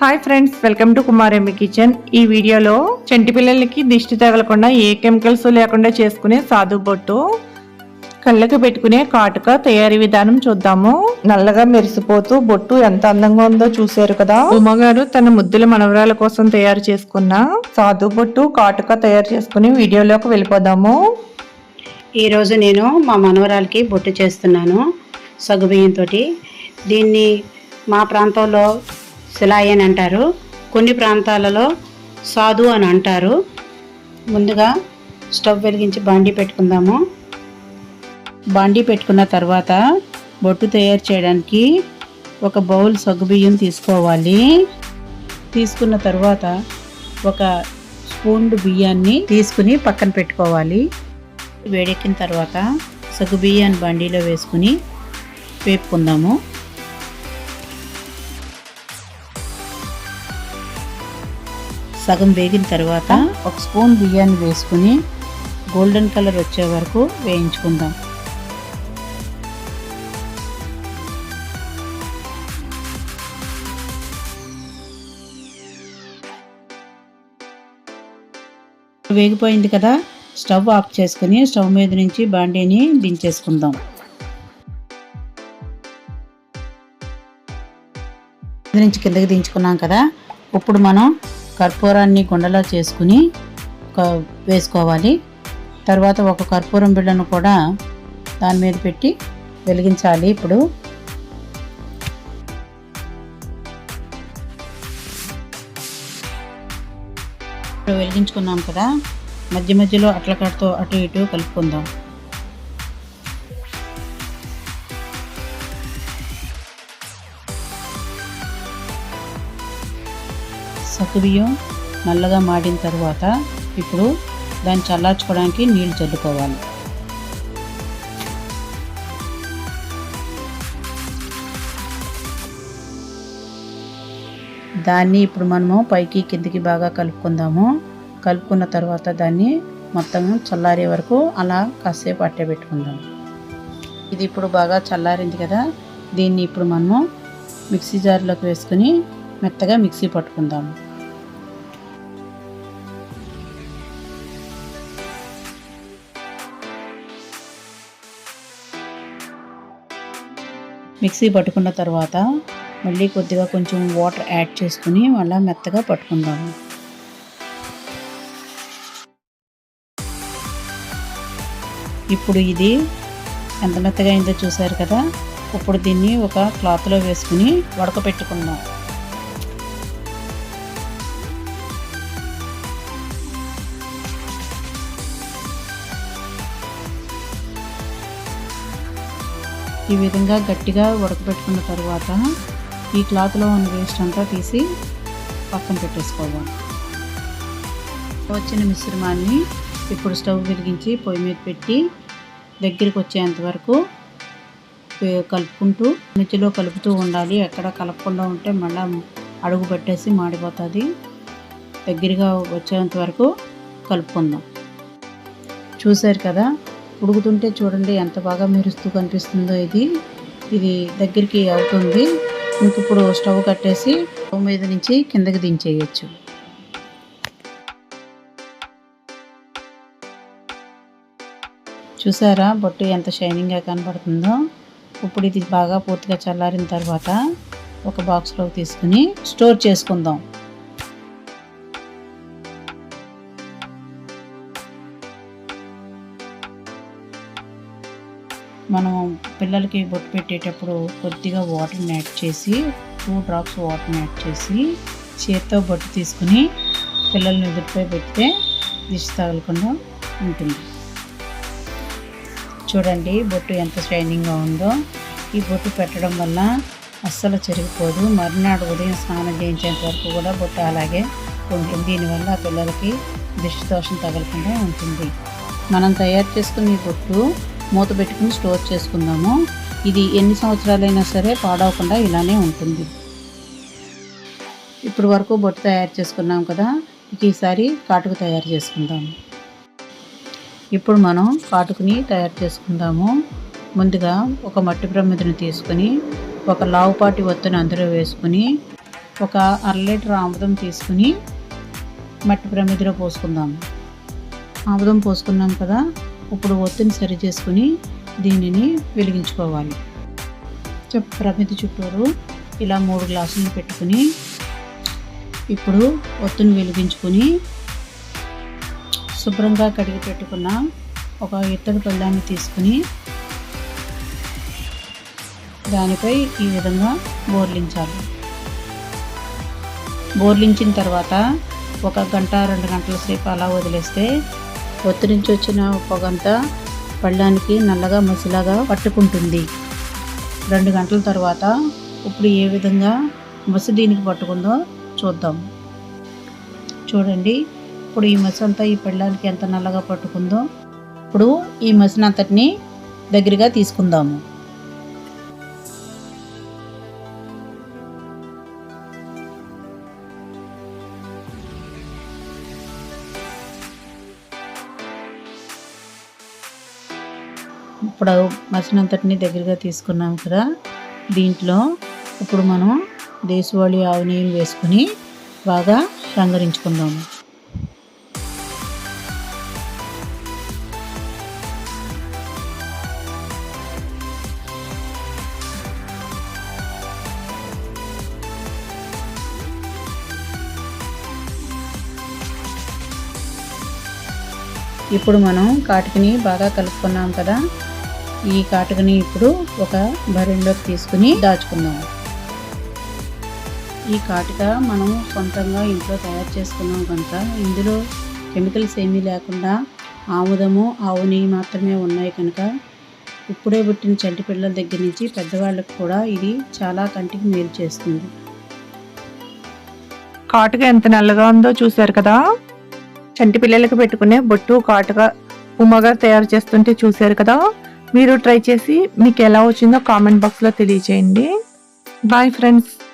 Hi friends welcome to కుమారేమి kitchen ఈ వీడియోలో చంటి పిల్లలకి దిష్టి తగలకుండా ఏ కెమికల్స్ లేకుండా చేసుకునే సాధు బొట్టు కళ్ళకి పెట్టుకునే కాటుక తయారీ విధానం చూద్దాము. నల్లగా మెరిసిపోతూ బొట్టు ఎంత అందంగా ఉందో చూశారు కదా. ఉమ్మగారు తన ముద్దుల మనవరాల కోసం తయారు చేసుకున్న సాధు బొట్టు కాటుక తయారు చేసుకుని వీడియోలోకి వెళ్ళిపోదాము. ఈరోజు నేను మా మనవరాలకి బొట్టు చేస్తున్నాను సగ్గుబియ్యంతో దీన్ని మా ప్రాంతంలో శిలాయి అని అంటారు. కొన్ని ప్రాంతాలలో సాధు అని అంటారు. ముందుగా స్టవ్ వెలిగించి బాండీ పెట్టుకుందాము. బాండీ పెట్టుకున్న తర్వాత బొట్టు తయారు చేయడానికి ఒక బౌల్ సగ్గుబియ్యం తీసుకోవాలి. తీసుకున్న తర్వాత ఒక స్పూన్ బియ్యాన్ని తీసుకుని పక్కన పెట్టుకోవాలి. వేడెక్కిన తర్వాత సగ్గుబియ్యాన్ని బండిలో వేసుకుని వేపుకుందాము. సగం వేగిన తర్వాత ఒక స్పూన్ బియ్యాన్ని వేసుకుని గోల్డెన్ కలర్ వచ్చే వరకు వేయించుకుందాం. వేగిపోయింది కదా స్టవ్ ఆఫ్ చేసుకుని స్టవ్ మీద నుంచి బాండీని దించేసుకుందాం. నుంచి కిందకి దించుకున్నాం కదా ఇప్పుడు మనం కర్పూరాన్ని కుండలా చేసుకుని వేసుకోవాలి. తర్వాత ఒక కర్పూరం బిళ్ళను కూడా దాని మీద పెట్టి వెలిగించాలి ఇప్పుడు. ఇప్పుడు వెలిగించుకున్నాం కదా. మధ్య మధ్యలో అట్ల అటు ఇటు కలుపుకుందాం. సగ్గుబియ్యం నల్లగా మాడిన తర్వాత ఇప్పుడు దాన్ని చల్లార్చుకోవడానికి నీళ్ళు చల్లుకోవాలి. దాన్ని ఇప్పుడు మనము పైకి కిందికి బాగా కలుపుకుందాము. కలుపుకున్న తర్వాత దాన్ని మొత్తం చల్లారే వరకు అలా కాసేపు అట్టే పెట్టుకుందాం. ఇది ఇప్పుడు బాగా చల్లారింది కదా దీన్ని ఇప్పుడు మనము మిక్సీ జార్లోకి వేసుకుని మెత్తగా మిక్సీ పట్టుకుందాము. మిక్సీ పట్టుకున్న తర్వాత మళ్ళీ కొద్దిగా కొంచెం వాటర్ యాడ్ చేసుకుని మళ్ళీ మెత్తగా పట్టుకుందాము. ఇప్పుడు ఇది ఎంత మెత్తగా అయిందో చూసారు కదా? ఇప్పుడు దీన్ని ఒక క్లాత్లో వేసుకుని ఉడకపెట్టుకుందాం. ఈ విధంగా గట్టిగా ఉడకబెట్టుకున్న తర్వాత ఈ క్లాత్లో ఉన్న వేస్ట్ అంతా తీసి పక్కన పెట్టేసుకోవాలి. వచ్చిన మిశ్రమాన్ని ఇప్పుడు స్టవ్ వెలిగించి పొయ్యి మీద పెట్టి దగ్గరికి వచ్చేంత వరకు కలుపుకుంటూ మధ్యలో కలుపుతూ ఉండాలి. ఎక్కడ కలపకుండా ఉంటే మళ్ళీ అడుగు పెట్టేసి మాడిపోతుంది. దగ్గరగా వచ్చేంత వరకు కలుపుకుందాం. చూశారు కదా? ఉడుకుతుంటే చూడండి ఎంత బాగా మెరుస్తూ కనిపిస్తుందో ఇది. ఇది దగ్గరికి అవుతుంది. ఇంకిప్పుడు స్టవ్ కట్టేసి స్టవ్ మీద నుంచి కిందకి దించేయచ్చు. చూసారా? బొట్టు ఎంత షైనింగ్గా కనబడుతుందో. ఇప్పుడు ఇది బాగా పూర్తిగా చల్లారిన తర్వాత ఒక బాక్స్లోకి తీసుకుని స్టోర్ చేసుకుందాం. మనం పిల్లలకి బొట్టు పెట్టేటప్పుడు కొద్దిగా వాటర్ని యాడ్ చేసి టూ డ్రాప్స్ వాటర్ని యాడ్ చేసి చేత్తో బొట్టు తీసుకుని పిల్లల్ని ఎదుటిపై పెడితే దిష్టి తగలకుండా ఉంటుంది. చూడండి బొట్టు ఎంత షైనింగ్గా ఉందో. ఈ బొట్టు పెట్టడం వల్ల అస్సలు చెరిగిపోదు. మరునాడు ఉదయం స్నానం చేయించేంత వరకు కూడా బొట్టు అలాగే ఉంటుంది. దీనివల్ల పిల్లలకి దిష్టి దోషం తగలకుండా ఉంటుంది. మనం తయారు చేసుకున్న ఈ బొట్టు మూత పెట్టుకుని స్టోర్ చేసుకుందాము. ఇది ఎన్ని సంవత్సరాలైనా సరే పాడవకుండా ఇలానే ఉంటుంది. ఇప్పుడు వరకు బొట్టు తయారు చేసుకున్నాం కదా ఇక ఈసారి కాటుకు తయారు చేసుకుందాము ఇప్పుడు మనం కాటుకుని తయారు చేసుకుందాము. ముందుగా ఒక మట్టి ప్రమిదను తీసుకొని ఒక లావుపాటి ఒత్తుని అందులో వేసుకుని ఒక అర లీటర్ ఆముదం తీసుకుని మట్టి ప్రమిదిలో పోసుకుందాము ఆముదం పోసుకున్నాం కదా ఇప్పుడు ఒత్తిని సరి చేసుకుని దీనిని వెలిగించుకోవాలి. చెప్ ప్రమిది చుట్టూరు ఇలా మూడు గ్లాసులు పెట్టుకుని ఇప్పుడు ఒత్తిని వెలిగించుకుని శుభ్రంగా కడిగి పెట్టుకున్న ఒక ఇత్తడి పళ్ళాన్ని తీసుకుని దానిపై ఈ విధంగా బోర్లించాలి. బోర్లించిన తర్వాత ఒక గంట రెండు గంటల సేపు అలా వదిలేస్తే ఒత్తి నుంచి వచ్చిన పొగంతా పళ్ళానికి నల్లగా మసిలాగా పట్టుకుంటుంది. రెండు గంటల తర్వాత ఇప్పుడు ఏ విధంగా మసి దీనికి పట్టుకుందో చూద్దాం. చూడండి ఇప్పుడు ఈ మసి అంతా ఈ పళ్ళానికి ఎంత నల్లగా పట్టుకుందో. ఇప్పుడు ఈ మసినంతటిని దగ్గరగా తీసుకుందాము. ఇప్పుడు మసినంతటిని దగ్గరగా తీసుకున్నాం కదా. దీంట్లో ఇప్పుడు మనం దేశవాళీ ఆవు నెయ్యిని వేసుకుని బాగా రంగరించుకుందాము ఇప్పుడు మనం కాటుకని బాగా కలుపుకున్నాం కదా. ఈ కాటుకని ఇప్పుడు ఒక బరిలోకి తీసుకుని దాచుకుందాం. ఈ కాటుక మనం సొంతంగా ఇంట్లో తయారు చేసుకున్నాం కనుక ఇందులో కెమికల్స్ ఏమీ లేకుండా ఆముదము ఆవు నెయ్యి మాత్రమే ఉన్నాయి కనుక ఇప్పుడే పుట్టిన చంటి పిల్లల దగ్గర నుంచి పెద్దవాళ్ళకి కూడా ఇది చాలా కంటికి మేలు చేస్తుంది. కాటుక ఎంత నల్లగా ఉందో చూశారు కదా. చంటి పిల్లలకు పెట్టుకునే బొట్టు కాటుగా ఉమ్మగా తయారు చేస్తుంటే చూశారు కదా? మీరు ట్రై చేసి మీకు ఎలా వచ్చిందో కామెంట్ బాక్స్లో తెలియచేయండి. Bye friends.